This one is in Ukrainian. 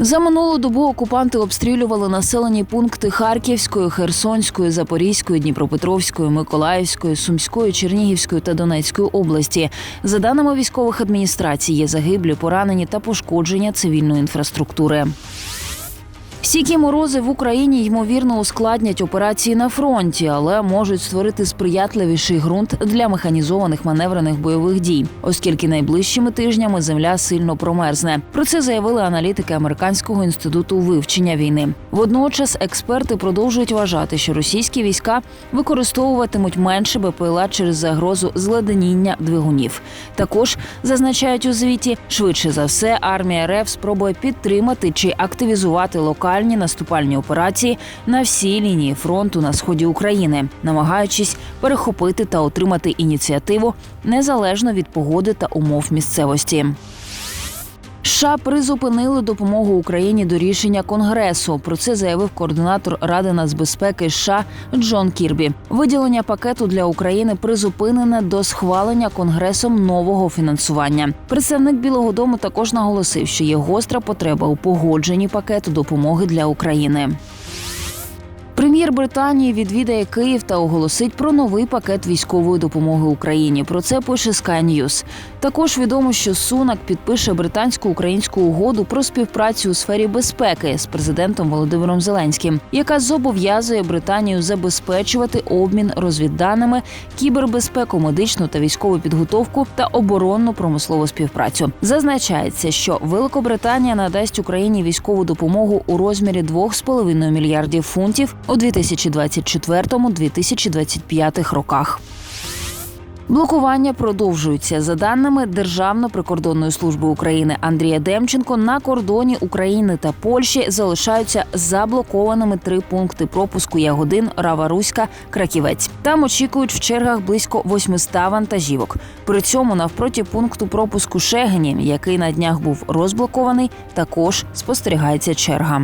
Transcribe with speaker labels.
Speaker 1: За минулу добу окупанти обстрілювали населені пункти Харківської, Херсонської, Запорізької, Дніпропетровської, Миколаївської, Сумської, Чернігівської та Донецької області. За даними військових адміністрацій, є загиблі, поранені та пошкодження цивільної інфраструктури. Стійкі морози в Україні ймовірно ускладнять операції на фронті, але можуть створити сприятливіший ґрунт для механізованих маневрених бойових дій, оскільки найближчими тижнями земля сильно промерзне. Про це заявили аналітики американського інституту вивчення війни. Водночас експерти продовжують вважати, що російські війська використовуватимуть менше БПЛА через загрозу зледеніння двигунів. Також зазначають у звіті, швидше за все, армія РФ спробує підтримати чи активізувати локальні наступальні операції на всій лінії фронту на сході України, намагаючись перехопити та отримати ініціативу незалежно від погоди та умов місцевості. США призупинили допомогу Україні до рішення Конгресу. Про це заявив координатор Ради нацбезпеки США Джон Кірбі. Виділення пакету для України призупинене до схвалення Конгресом нового фінансування. Представник Білого Дому також наголосив, що є гостра потреба у погодженні пакету допомоги для України. Прем'єр Британії відвідає Київ та оголосить про новий пакет військової допомоги Україні. Про це пише Sky News. Також відомо, що Сунак підпише британсько-українську угоду про співпрацю у сфері безпеки з президентом Володимиром Зеленським, яка зобов'язує Британію забезпечувати обмін розвідданими, кібербезпеку, медичну та військову підготовку та оборонну промислову співпрацю. Зазначається, що Великобританія надасть Україні військову допомогу у розмірі 2,5 мільярдів фунтів у 2024-2025 роках. Блокування продовжуються за даними Державної прикордонної служби України Андрія Демченко. На кордоні України та Польщі залишаються заблокованими три пункти пропуску Ягодин, Рава Руська, Краківець. Там очікують в чергах близько 800 вантажівок. При цьому навпроти пункту пропуску Шегені, який на днях був розблокований, також спостерігається черга.